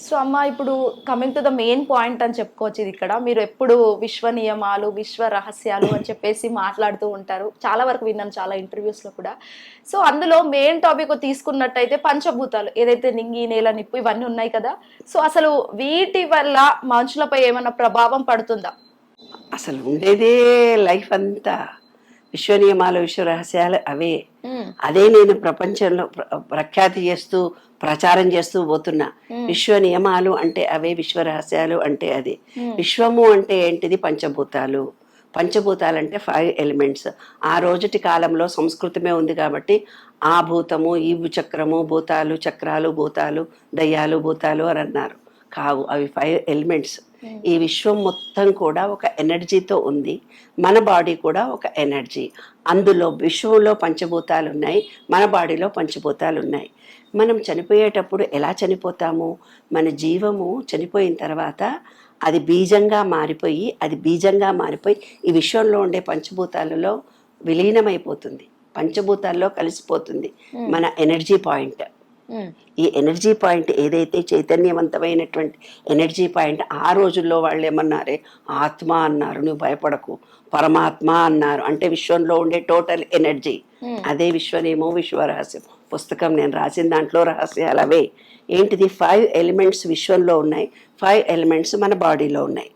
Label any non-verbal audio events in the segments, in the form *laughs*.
So అమ్మ ఇప్పుడు coming to the main point అని చెప్పుకోవచ్చు ఇది ఇక్కడ. మీరు ఎప్పుడు విశ్వ నియమాలు విశ్వ రహస్యాలు అని చెప్పేసి మాట్లాడుతూ ఉంటారు. చాలా వరకు విన్నాను చాలా ఇంటర్వ్యూస్లో కూడా. సో అందులో మెయిన్ టాపిక్ తీసుకున్నట్టయితే పంచభూతాలు. ఏదైతే నింగి నేల నిప్పు ఇవన్నీ ఉన్నాయి కదా. సో అసలు వీటి వల్ల మనుషులపై ఏమైనా ప్రభావం పడుతుందా? అసలు ఉండేదే లైఫ్ అంతా. విశ్వ నియమాలు విశ్వ రహస్యాలు అవే. అదే నేను ప్రపంచంలో ప్ర- ప్రఖ్యాతి చేస్తూ ప్రచారం చేస్తూ పోతున్నా. విశ్వ నియమాలు అంటే అవే విశ్వ రహస్యాలు అంటే అది. విశ్వము అంటే ఏంటిది? పంచభూతాలు. పంచభూతాలు అంటే ఫైవ్ ఎలిమెంట్స్. ఆ రోజుటి కాలంలో సంస్కృతమే ఉంది కాబట్టి ఆ భూతము ఈ చక్రము భూతాలు చక్రాలు భూతాలు దయ్యాలు భూతాలు అని అన్నారు. కావు. అవి ఫైవ్ ఎలిమెంట్స్ ఈ విశ్వం మొత్తం కూడా ఒక ఎనర్జీతో ఉంది. మన బాడీ కూడా ఒక ఎనర్జీ అందులో విశ్వంలో పంచభూతాలు ఉన్నాయి. మన బాడీలో పంచభూతాలు ఉన్నాయి. మనం చనిపోయేటప్పుడు ఎలా చనిపోతాము? మన జీవము చనిపోయిన తర్వాత అది బీజంగా మారిపోయి అది బీజంగా మారిపోయి ఈ విశ్వంలో ఉండే పంచభూతాలలో విలీనమైపోతుంది. పంచభూతాల్లో కలిసిపోతుంది. మన ఎనర్జీ పాయింట్ ఈ ఎనర్జీ పాయింట్ ఏదైతే చైతన్యవంతమైనటువంటి ఎనర్జీ పాయింట్ ఆ రోజుల్లో వాళ్ళు ఏమన్నారే ఆత్మ అన్నారు నువ్వు భయపడకు పరమాత్మ అన్నారు. అంటే విశ్వంలో ఉండే టోటల్ ఎనర్జీ. అదే విశ్వనేమో విశ్వరహస్యం. పుస్తకం నేను రాసిన దాంట్లో రహస్యాలు అవే ఏంటిది? ఫైవ్ ఎలిమెంట్స్ విశ్వంలో ఉన్నాయి. ఫైవ్ ఎలిమెంట్స్ మన బాడీలో ఉన్నాయి.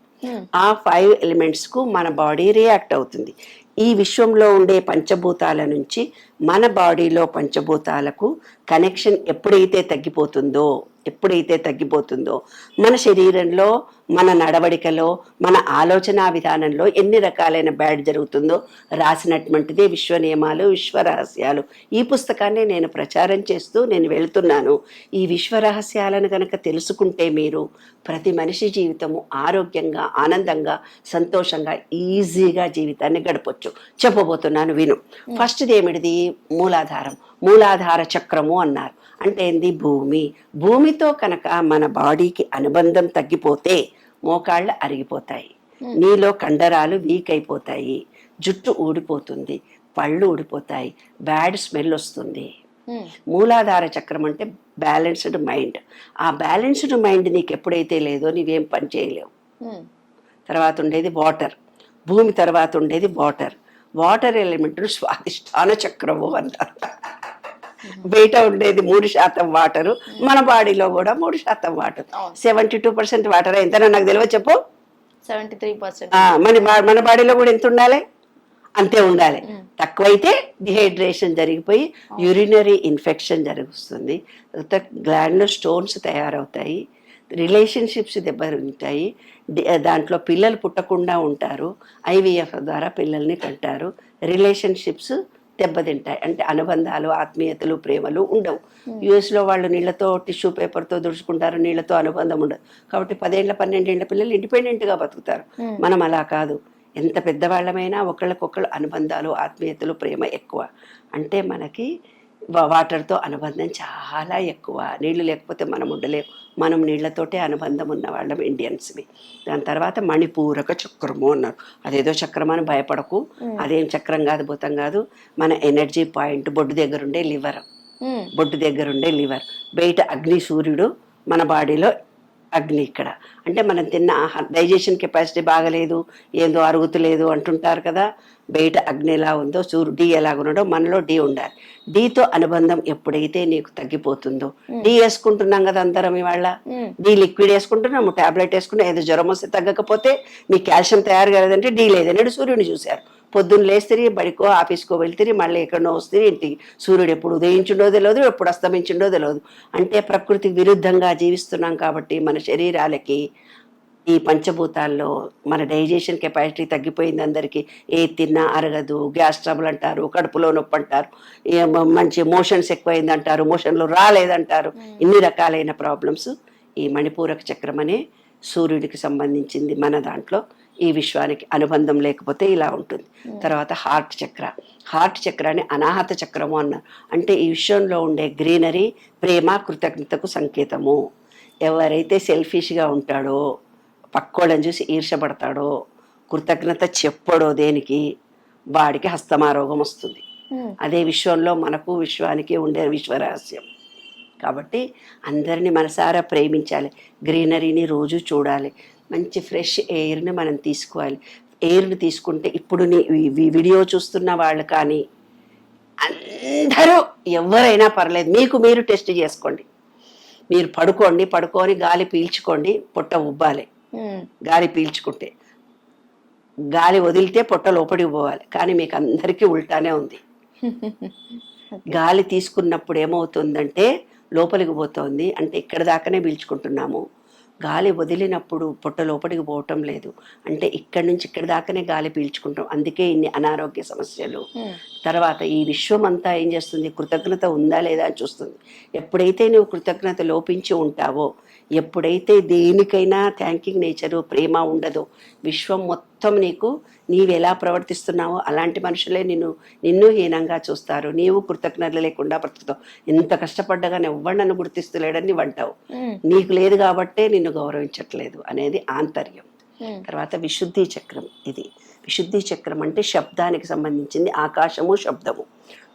ఆ ఫైవ్ ఎలిమెంట్స్కు మన బాడీ రియాక్ట్ అవుతుంది. ఈ విశ్వంలో ఉండే పంచభూతాల నుంచి మన బాడీలో పంచభూతాలకు కనెక్షన్ ఎప్పుడైతే తగ్గిపోతుందో ఎప్పుడైతే తగ్గిపోతుందో మన శరీరంలో మన నడవడికలో మన ఆలోచన విధానంలో ఎన్ని రకాలైన బ్యాడ్ జరుగుతుందో రాసినటువంటిదే విశ్వ నియమాలు విశ్వ రహస్యాలు ఈ పుస్తకాన్ని నేను ప్రచారం చేస్తూ నేను వెళ్తున్నాను. ఈ విశ్వ రహస్యాలను కనుక తెలుసుకుంటే మీరు ప్రతి మనిషి జీవితము ఆరోగ్యంగా ఆనందంగా సంతోషంగా ఈజీగా జీవితాన్ని గడపొచ్చు. చెప్పబోతున్నాను విను. ఫస్ట్ ఏమిటిది? మూలాధారం. మూలాధార చక్రము అన్నారు. అంటే ఏంది? భూమి. భూమితో కనుక మన బాడీకి అనుబంధం తగ్గిపోతే మోకాళ్ళు అరిగిపోతాయి. నీలో కండరాలు వీక్ అయిపోతాయి. జుట్టు ఊడిపోతుంది. పళ్ళు ఊడిపోతాయి. బ్యాడ్ స్మెల్ వస్తుంది. మూలాధార చక్రం అంటే బ్యాలెన్స్డ్ మైండ్. ఆ బ్యాలెన్స్డ్ మైండ్ నీకు ఎప్పుడైతే లేదో నీవేం పని చేయలేవు. తర్వాత ఉండేది వాటర్. భూమి తర్వాత ఉండేది వాటర్. వాటర్ ఎలిమెంట్ స్వాదిష్టాన చక్రము అంటారు. బయట ఉండేది మూడు శాతం వాటరు మన బాడీలో కూడా మూడు శాతం water. Seventy two percent water. ఎంతనో నాకు తెలియదు చెప్పు. Seventy three percent. మన మన బాడీలో కూడా ఎంత ఉండాలి? అంతే ఉండాలి. తక్కువైతే డిహైడ్రేషన్ జరిగిపోయి యూరినరీ ఇన్ఫెక్షన్ జరుగుతుంది. గ్లాండ్లో స్టోన్స్ తయారవుతాయి. రిలేషన్షిప్స్ దెబ్బతింటాయి. దాంట్లో పిల్లలు పుట్టకుండా ఉంటారు. ఐవీఎఫ్ ద్వారా పిల్లల్ని కంటారు. రిలేషన్షిప్స్ దెబ్బతింటాయి. అంటే అనుబంధాలు ఆత్మీయతలు ప్రేమలు ఉండవు. యుఎస్లో వాళ్ళు నీళ్ళతో టిష్యూ పేపర్తో దుడుచుకుంటారు. నీళ్ళతో అనుబంధం ఉండదు. కాబట్టి పదేళ్ళ పన్నెండేళ్ళ పిల్లలు ఇండిపెండెంట్గా బతుకుతారు. మనం అలా కాదు. ఎంత పెద్దవాళ్ళమైనా ఒకళ్ళకొకళ్ళు అనుబంధాలు ఆత్మీయతలు ప్రేమ ఎక్కువ. అంటే మనకి వాటర్తో అనుబంధం చాలా ఎక్కువ. నీళ్ళు లేకపోతే మనం ఉండలేం మనం నీళ్ళతోటే అనుబంధం ఉన్న వాళ్ళం ఇండియన్స్వి. దాని తర్వాత మణిపూరక చక్రము అన్నారు. అదేదో చక్రం అని భయపడకు. అదేం చక్రం కాదు భూతం కాదు. మన ఎనర్జీ పాయింట్ బొడ్డు దగ్గర ఉండే లివర్ బొడ్డు దగ్గర ఉండే లివర్. బయట అగ్ని సూర్యుడు మన బాడీలో అగ్ని ఇక్కడ. అంటే మనం తిన్న ఆహారం డైజెషన్ కెపాసిటీ బాగలేదు ఏందో అరుగుతలేదు అంటుంటారు కదా. బయట అగ్ని ఎలా ఉందో సూర్యుడు డి ఎలాగున్నాడో మనలో డి ఉండాలి. డితో అనుబంధం ఎప్పుడైతే నీకు తగ్గిపోతుందో. డి వేసుకుంటున్నాం కదా అందరం ఇవాళ. డి లిక్విడ్ వేసుకుంటున్నాము టాబ్లెట్ వేసుకుంటే ఏదో జ్వరం వస్తే తగ్గకపోతే మీ కాల్షియం తయారు కాలేదంటే డి లేదన్నాడు సూర్యుడిని చూశారు. పొద్దున్న లేస్తే బడికో ఆఫీస్కో వెళ్తే మళ్ళీ ఎక్కడో వస్తే ఇంటికి సూర్యుడు ఎప్పుడు ఉదయించిండో తెలియదు ఎప్పుడు అస్తమించిండో తెలియదు అంటే ప్రకృతికి విరుద్ధంగా జీవిస్తున్నాం కాబట్టి మన శరీరాలకి ఈ పంచభూతాల్లో మన డైజెషన్ కెపాసిటీ తగ్గిపోయింది అందరికీ. ఏ తిన్నా అరగదు గ్యాస్ ట్రబుల్ అంటారు కడుపులో నొప్పి అంటారు మంచి మోషన్స్ ఎక్కువైంది అంటారు మోషన్లు రాలేదంటారు. ఇన్ని రకాలైన ప్రాబ్లమ్స్ ఈ మణిపూరక చక్రం అనే సూర్యుడికి సంబంధించింది మన దాంట్లో. ఈ విశ్వానికి అనుబంధం లేకపోతే ఇలా ఉంటుంది. తర్వాత హార్ట్ చక్ర. హార్ట్ చక్రాన్ని అనాహత చక్రము అన్నారు అంటే ఈ విశ్వంలో ఉండే గ్రీనరీ ప్రేమ కృతజ్ఞతకు సంకేతము. ఎవరైతే సెల్ఫిష్గా ఉంటాడో పక్కోళ్ళని చూసి ఈర్షపడతాడో కృతజ్ఞత చెప్పడో దేనికి వాడికి హస్తమారోగం వస్తుంది. అదే విశ్వంలో మనకు విశ్వానికి ఉండే విశ్వరహస్యం. కాబట్టి అందరినీ మనసారా ప్రేమించాలి. గ్రీనరీని రోజు చూడాలి. మంచి ఫ్రెష్ ఎయిర్ని మనం తీసుకోవాలి. ఎయిర్ని తీసుకుంటే ఇప్పుడు వీడియో చూస్తున్న వాళ్ళు కానీ అందరూ ఎవరైనా పర్లేదు. మీకు మీరు టెస్ట్ చేసుకోండి. మీరు పడుకోండి. పడుకొని గాలి పీల్చుకోండి. పొట్ట ఉబ్బాలి. గాలి పీల్చుకుంటే. గాలి వదిలితే పొట్ట లోపలికి పోవాలి. కానీ మీకు అందరికీ ఉల్టానే ఉంది. *laughs* గాలి తీసుకున్నప్పుడు ఏమవుతుందంటే లోపలికి పోతుంది. అంటే ఇక్కడ దాకానే పీల్చుకుంటున్నాము. గాలి వదిలినప్పుడు పొట్ట లోపలికి పోవటం లేదు. అంటే ఇక్కడ నుంచి ఇక్కడ దాకానే గాలి పీల్చుకుంటాం. అందుకే ఇన్ని అనారోగ్య సమస్యలు. తర్వాత ఈ విశ్వం అంతా ఏం చేస్తుంది? కృతజ్ఞత ఉందా లేదా అని చూస్తుంది. ఎప్పుడైతే నువ్వు కృతజ్ఞత లోపించి ఉంటావో ఎప్పుడైతే దేనికైనా థ్యాంకింగ్ నేచరు ప్రేమ ఉండదో విశ్వం మొత్తం నీకు నీవు ఎలా ప్రవర్తిస్తున్నావో అలాంటి మనుషులే నిన్ను నిన్ను హీనంగా చూస్తారు. నీవు కృతజ్ఞత లేకుండా బ్రతుకుతావు. ఎంత కష్టపడ్డగా ఎవ్వరు నన్ను గుర్తిస్తలేడని వంటావు. నీకు లేదు కాబట్టే నిన్ను గౌరవించట్లేదు అనేది ఆంతర్యం. తర్వాత విశుద్ధి చక్రం ఇది. విశుద్ధి చక్రం అంటే శబ్దానికి సంబంధించింది ఆకాశము శబ్దము.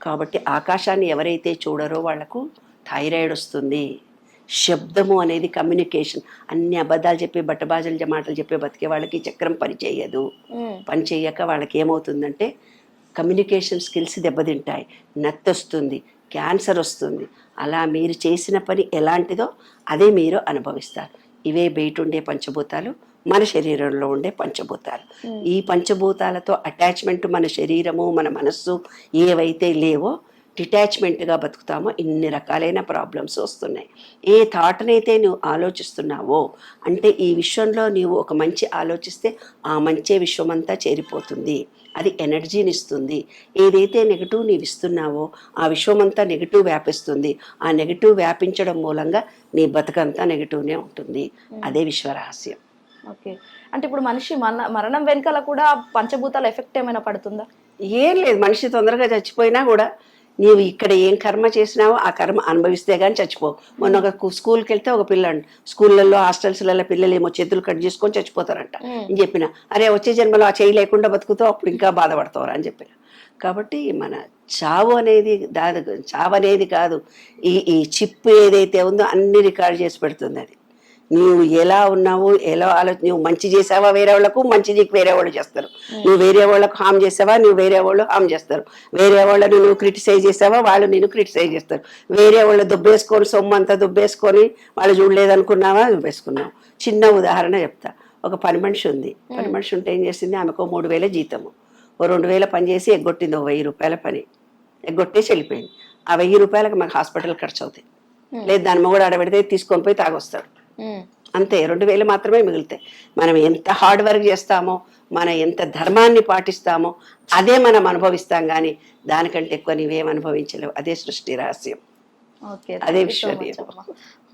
కాబట్టి ఆకాశాన్ని ఎవరైతే చూడరో వాళ్ళకు థైరాయిడ్ వస్తుంది. శబ్దము అనేది కమ్యూనికేషన్. అన్ని అబద్ధాలు చెప్పి బట్టబాజలు మాటలు చెప్పే బతికే వాళ్ళకి ఈ చక్రం పనిచేయదు ఉమ్, పని చేయక వాళ్ళకి ఏమవుతుందంటే కమ్యూనికేషన్ స్కిల్స్ దెబ్బతింటాయి. నత్తి వస్తుంది క్యాన్సర్ వస్తుంది. అలా మీరు చేసిన పని ఎలాంటిదో అదే మీరు అనుభవిస్తారు. ఇవే బయట ఉండే పంచభూతాలు. మన శరీరంలో ఉండే పంచభూతాలు. ఈ పంచభూతాలతో అటాచ్మెంట్ మన శరీరము మన మనస్సు ఏవైతే లేవో డిటాచ్మెంట్గా బతుకుతామో ఇన్ని రకాలైన ప్రాబ్లమ్స్ వస్తున్నాయి. ఏ థాట్నైతే నువ్వు ఆలోచిస్తున్నావో అంటే ఈ విశ్వంలో నీవు ఒక మంచి ఆలోచిస్తే ఆ మంచే విశ్వమంతా చేరిపోతుంది. అది ఎనర్జీని ఇస్తుంది. ఏదైతే నెగిటివ్ నీవు ఇస్తున్నావో ఆ విశ్వమంతా నెగిటివ్ వ్యాపిస్తుంది. ఆ నెగిటివ్ వ్యాపించడం మూలంగా నీ బతుకంతా నెగిటివ్నే ఉంటుంది. అదే విశ్వరహస్యం. ఓకే. అంటే ఇప్పుడు మనిషి మన మరణం వెనకాల కూడా పంచభూతాల ఎఫెక్ట్ ఏమైనా పడుతుందా? ఏం లేదు. మనిషి తొందరగా చచ్చిపోయినా కూడా నీవు ఇక్కడ ఏం కర్మ చేసినావో ఆ కర్మ అనుభవిస్తే కానీ చచ్చిపోవు. మొన్న ఒక కు- స్కూల్కి వెళ్తే ఒక పిల్లండి స్కూళ్ళల్లో హాస్టల్స్లలో పిల్లలు ఏమో చేతులు కట్ చేసుకొని చచ్చిపోతారంట. అని చెప్పిన. అరే వచ్చే జన్మలో ఆ చేయి లేకుండా బతుకుతావు అప్పుడు ఇంకా బాధపడతావు అని చెప్పిన. కాబట్టి మన చావు అనేది దాని చావు అనేది కాదు. ఈ ఈ చిప్ ఏదైతే ఉందో అన్ని రికార్డ్ చేసి పెడుతుంది అది. నీవు ఎలా ఉన్నావు ఎలా ఆలో నువ్వు మంచి చేసావా వేరే వాళ్ళకు? మంచి నీకు వేరే వాళ్ళు చేస్తారు. నువ్వు వేరే వాళ్ళకు హామ్ చేసావా? నువ్వు వేరే వాళ్ళు హామ్ చేస్తారు. వేరే వాళ్ళని నువ్వు క్రిటిసైజ్ చేసావా? వాళ్ళు నేను క్రిటిసైజ్ చేస్తారు. వేరే వాళ్ళు దుబ్బేసుకొని సొమ్ము అంతా దుబ్బేసుకొని వాళ్ళు చూడలేదనుకున్నావా? దుబ్బేసుకున్నావు. చిన్న ఉదాహరణ చెప్తా. ఒక పని మనిషి ఉంది. పని మనిషి ఉంటే ఏం చేసింది? ఆమెకు మూడు వేల జీతము. ఓ రెండు వేల పని చేసి ఎగ్గొట్టింది. ఓ వెయ్యి రూపాయల పని. ఎగ్గొట్టేసి వెళ్ళిపోయింది. ఆ వెయ్యి రూపాయలకు మాకు హాస్పిటల్ ఖర్చు అవుతాయి లేదు దాని మొగుడు ఆడబెడితే తీసుకొని పోయి తాగొస్తాడు. అంతే రెండు వేలు మాత్రమే మిగులుతాయి. మనం ఎంత హార్డ్ వర్క్ చేస్తామో మన ఎంత ధర్మాన్ని పాటిస్తామో అదే మనం అనుభవిస్తాం కానీ దానికంటే ఎక్కువ నీవేం అనుభవించలేవు. అదే సృష్టి రహస్యం. అదే thank